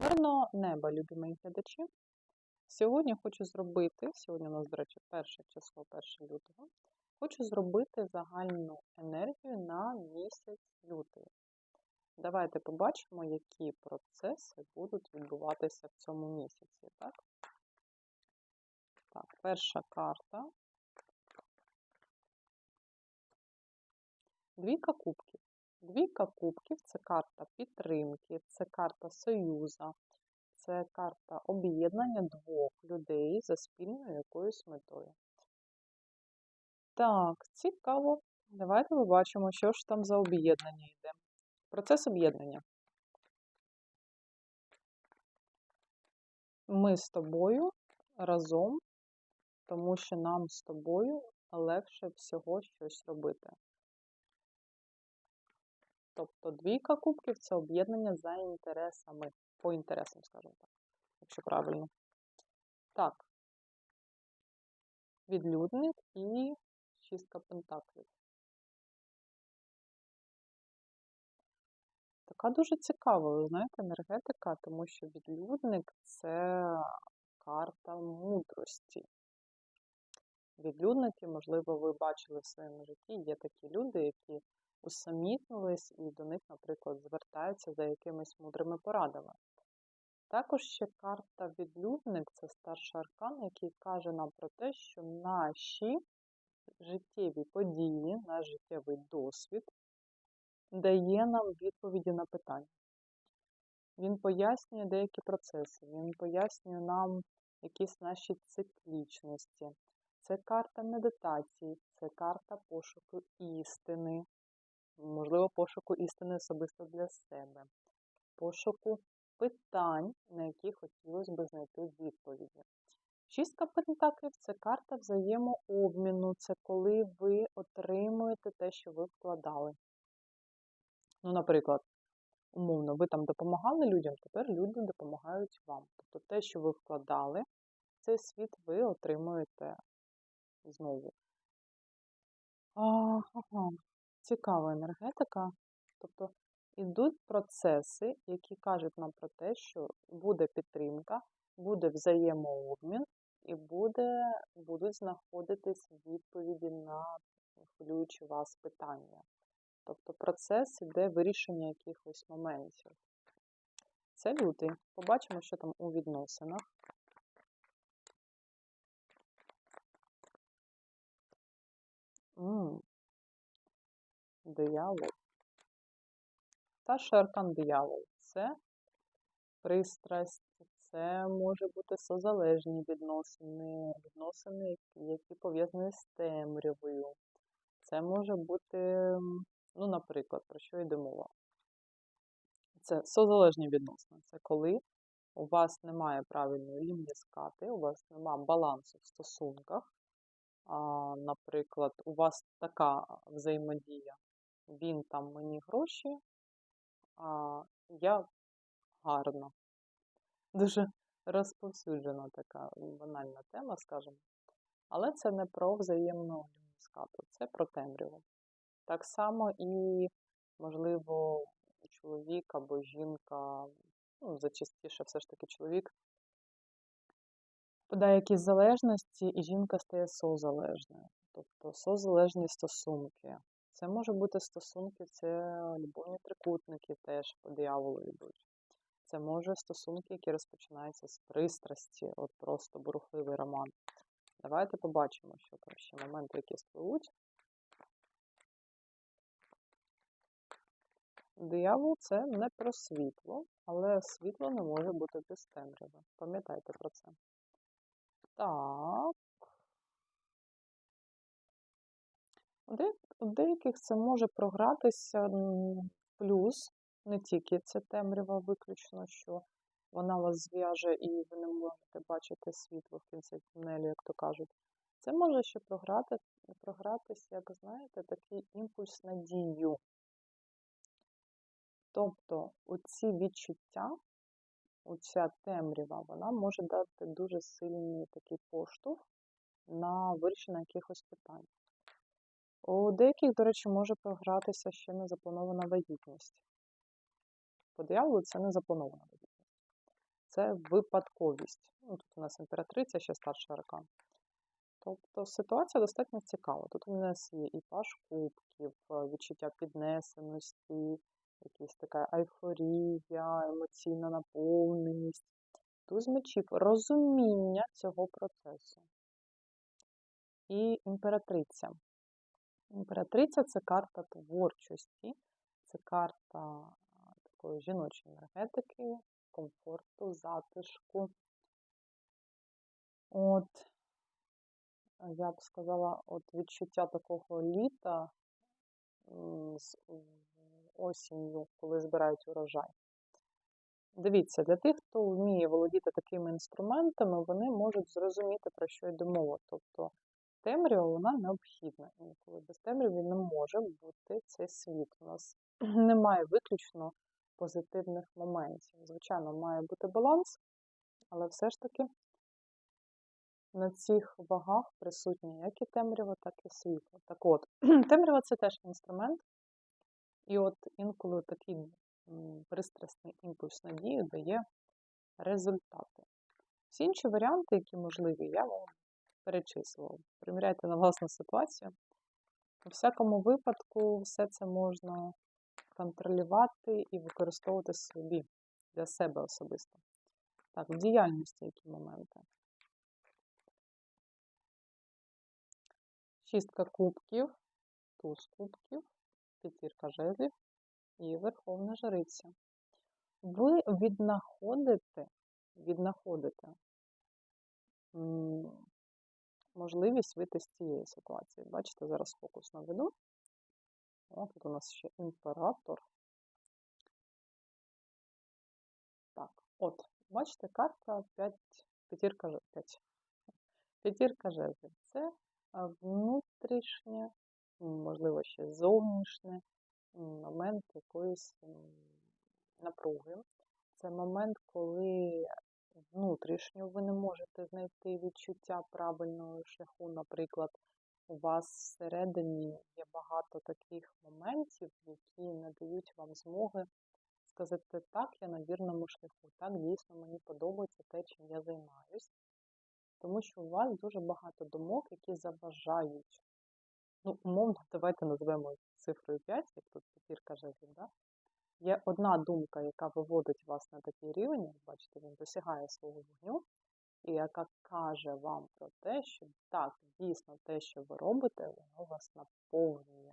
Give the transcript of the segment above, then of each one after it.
Мирного неба, любі глядачі. Сьогодні хочу зробити, сьогодні у нас, до речі, перше число, 1 лютого, хочу зробити загальну енергію на місяць лютий. Давайте побачимо, які процеси будуть відбуватися в цьому місяці. Так, так перша карта. Двійка кубків. Двійка кубків це карта підтримки, це карта союза, це карта об'єднання двох людей за спільною якоюсь метою. Так, цікаво. Давайте побачимо, що ж там за об'єднання йде. Процес об'єднання. Ми з тобою разом, тому що нам з тобою легше всього щось робити. Тобто двійка кубків це об'єднання за інтересами, по інтересам, скажімо так, якщо правильно. Так, відлюдник і шістка пентаклів. Така дуже цікава, ви знаєте, енергетика, тому що відлюдник це карта мудрості. Відлюдники, можливо, ви бачили в своєму житті, є такі люди, які усамітнились і до них, наприклад, звертаються за якимись мудрими порадами. Також ще карта відлюдник це старший аркан, який каже нам про те, що наші життєві події, наш життєвий досвід дає нам відповіді на питання. Він пояснює деякі процеси, він пояснює нам якісь наші циклічності. Це карта медитації, це карта пошуку істини, можливо, пошуку істини особисто для себе, пошуку питань, на які хотілося б знайти відповіді. Шістка пентаклів це карта взаємообміну, це коли ви отримуєте те, що ви вкладали. Ну, наприклад, умовно, ви там допомагали людям, тепер люди допомагають вам. Тобто те, що ви вкладали, цей світ ви отримуєте знову. Ага цікава енергетика. Тобто йдуть процеси, які кажуть нам про те, що буде підтримка, буде взаємообмін і буде, будуть знаходитись відповіді на хвилюючі вас питання. Тобто процес іде вирішення якихось моментів. Це лютий. Побачимо, що там у відносинах. М диявол. Старший аркан диявол це пристрасть, це може бути созалежні відносини, відносини, які пов'язані з темрявою. Це може бути, ну, наприклад, про що йде мова? Це созалежні відносини. Це коли у вас немає правильної лінії скати, у вас немає балансу в стосунках. А, Наприклад, у вас така взаємодія він там мені гроші, а я гарна. Дуже розповсюджена така банальна тема, скажімо. Але це не про взаємну скату, це про темряву. Так само і, можливо, чоловік або жінка, ну, зачастіше все ж таки чоловік подає якісь залежності, і жінка стає созалежною. Тобто созалежні стосунки. Це може бути стосунки, це любовні трикутники теж по дияволу йдуть. Це може стосунки, які розпочинаються з пристрасті, от просто бурхливий роман. Давайте побачимо, що там ще моменти, які спливуть. Диявол це не про світло, але світло не може бути без темряви. Пам'ятайте про це. Так. У деяких це може програтися плюс, не тільки це темрява виключно, що вона вас зв'яже і ви не можете бачити світло в кінці тунелю, як то кажуть. Це може ще програти, програтися, як знаєте, такий імпульс надію. Тобто оці відчуття, оця темрява, вона може дати дуже сильний такий поштовх на вирішення якихось питань. У деяких, до речі, може програтися ще незапланована вагітність. По дияволу це незапланована вагітність. це випадковість. Ну, тут у нас імператриця, ще старший аркан. Тобто ситуація достатньо цікава. Тут у нас є і паш кубків, е, відчуття піднесеності, якась така айфорія, емоційна наповненість. Туз мечів, розуміння цього процесу. І імператриця. Імператриця це карта творчості, це карта такої жіночої енергетики, комфорту, затишку. От, я б сказала, от відчуття такого літа з осінню, коли збирають урожай. Дивіться, для тих, хто вміє володіти такими інструментами, вони можуть зрозуміти, про що йде мова. Тобто темрява вона необхідна. Інколи без темряви не може бути цей світ. У нас немає виключно позитивних моментів. Звичайно, має бути баланс, але все ж таки на цих вагах присутні як і темрява, так і світло. Так от, темрява це теж інструмент, і от інколи такий пристрасний імпульс надії дає результати. Всі інші варіанти, які можливі, я вам перечислював. Приміряйте на власну ситуацію. У всякому випадку, все це можна контролювати і використовувати собі для себе особисто. Так, в діяльності які моменти. Шістка кубків, туз кубків, п'ятірка жезлів і Верховна Жриця. Ви віднаходите, віднаходите можливість вийти з цієї ситуації. Бачите, зараз фокус наведу. О, тут у нас ще імператор. Так, от, бачите, карта 5, п'ятірка 5. П'ятірка жезлів. Це внутрішнє, можливо, ще зовнішнє момент якоїсь напруги. Це момент, коли внутрішньо ви не можете знайти відчуття правильного шляху. Наприклад, у вас всередині є багато таких моментів, які не дають вам змоги сказати, так, я на вірному шляху, так, дійсно мені подобається те, чим я займаюсь. Тому що у вас дуже багато думок, які заважають. Ну, умовно, давайте назвемо цифрою 5, як тут п'ятірка жезлів, да? Є одна думка, яка виводить вас на такий рівень, як бачите, він досягає свого вогню, і яка каже вам про те, що так, дійсно те, що ви робите, воно вас наповнює.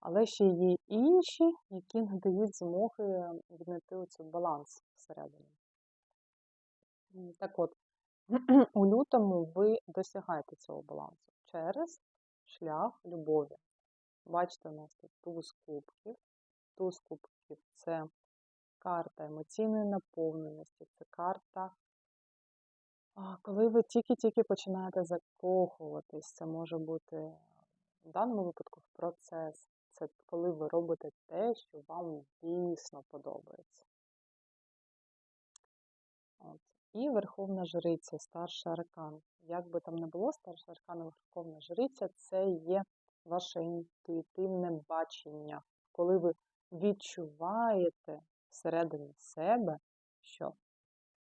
Але ще є інші, які не дають змоги віднайти оцю баланс всередині. Так от, у лютому ви досягаєте цього балансу через шлях любові. Бачите, у нас тут туз кубків. Туз кубків це карта емоційної наповненості, це карта, коли ви тільки-тільки починаєте закохуватись, це може бути в даному випадку процес. Це коли ви робите те, що вам дійсно подобається. От. І Верховна Жриця, старший аркан. Як би там не було, старший аркан Верховна Жриця це є ваше інтуїтивне бачення. Коли ви відчуваєте всередині себе, що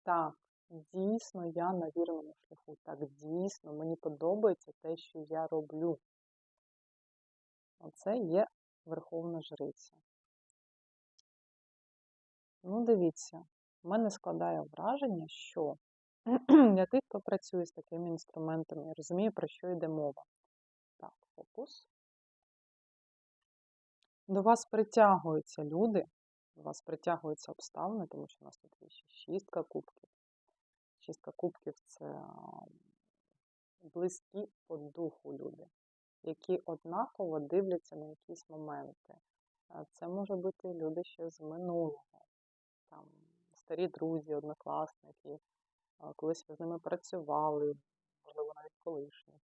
так, дійсно я на вірному шляху, так дійсно мені подобається те, що я роблю. Оце є Верховна Жриця. Ну, дивіться, в мене складає враження, що для тих, хто працює з такими інструментами, я розумію, про що йде мова. Так, фокус. До вас притягуються люди, до вас притягуються обставини, тому що у нас тут є ще шістка кубків. Шістка кубків це близькі по духу люди, які однаково дивляться на якісь моменти. Це може бути люди ще з минулого, там, старі друзі, однокласники, колись ви з ними працювали, можливо, навіть колишні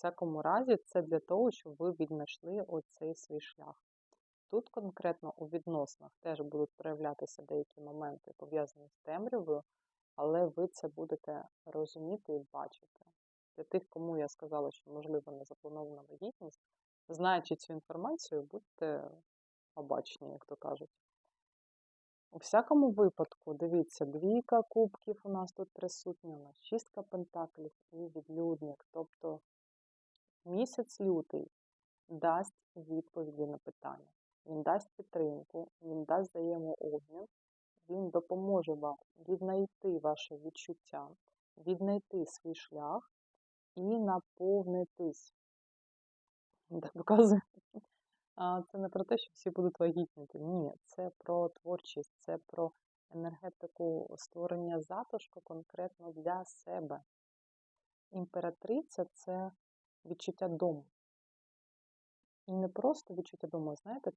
всякому разі, це для того, щоб ви віднайшли оцей свій шлях. Тут конкретно у відносинах теж будуть проявлятися деякі моменти, пов'язані з темрявою, але ви це будете розуміти і бачити. Для тих, кому я сказала, що, можливо, не запланована вагітність, знаючи цю інформацію, будьте обачні, як то кажуть. У всякому випадку, дивіться, двійка кубків у нас тут присутня, у нас шістка пентаклів і відлюдник. Тобто місяць лютий дасть відповіді на питання. Він дасть підтримку, він дасть взаємообмін, він допоможе вам віднайти ваше відчуття, віднайти свій шлях і наповнитись. Так показує. Це не про те, що всі будуть вагітніти. Ні, це про творчість, це про енергетику створення затишку конкретно для себе. Імператриця це відчуття дому. І не просто відчуття дому, знаєте,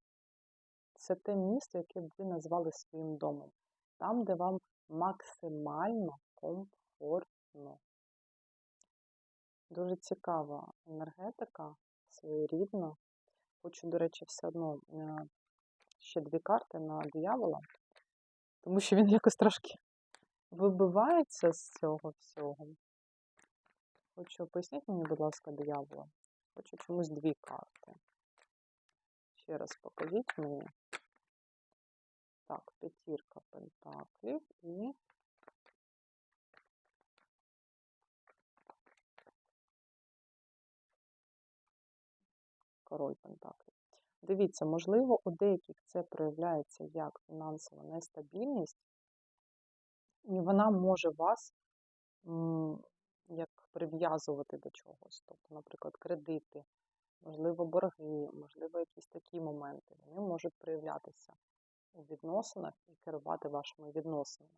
це те місто, яке б ви назвали своїм домом. Там, де вам максимально комфортно. Дуже цікава енергетика, своєрідна. Хочу, до речі, все одно е, ще дві карти на диявола, тому що він якось трошки вибивається з цього всього. Хочу поясніть мені, будь ласка, диявола. Хочу чомусь дві карти. Ще раз покажіть мені. Так, п'ятірка пентаклів і король пентаклів. Дивіться, можливо, у деяких це проявляється як фінансова нестабільність, і вона може вас як прив'язувати до чогось. Тобто, наприклад, кредити, можливо, борги, можливо, якісь такі моменти. Вони можуть проявлятися у відносинах і керувати вашими відносинами.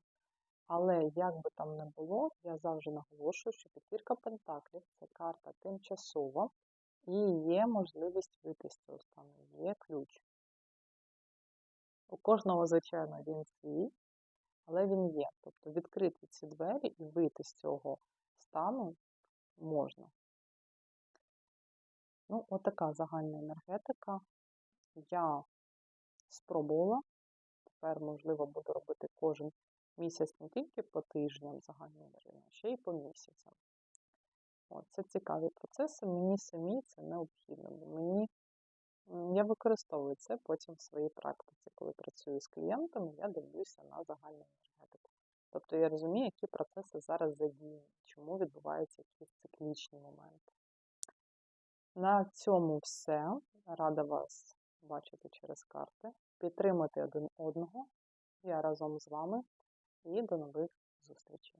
Але як би там не було, я завжди наголошую, що п'ятірка пентаклів це карта тимчасова, і є можливість вийти з цього стану, є ключ. У кожного, звичайно, він свій, але він є. Тобто відкрити ці двері і вийти з цього стану можна. Ну, отака загальна енергетика. Я спробувала. Тепер, можливо, буду робити кожен місяць не тільки по тижням загальну енергію, а ще й по місяцям. От, Це цікаві процеси. Мені самі це необхідно, бо мені я використовую це потім в своїй практиці. Коли працюю з клієнтами, я дивлюся на загальну енергетику. Тобто я розумію, які процеси зараз задіяні, чому відбуваються якісь циклічні моменти. На цьому все. Рада вас бачити через карти. Підтримати один одного. Я разом з вами і до нових зустрічей.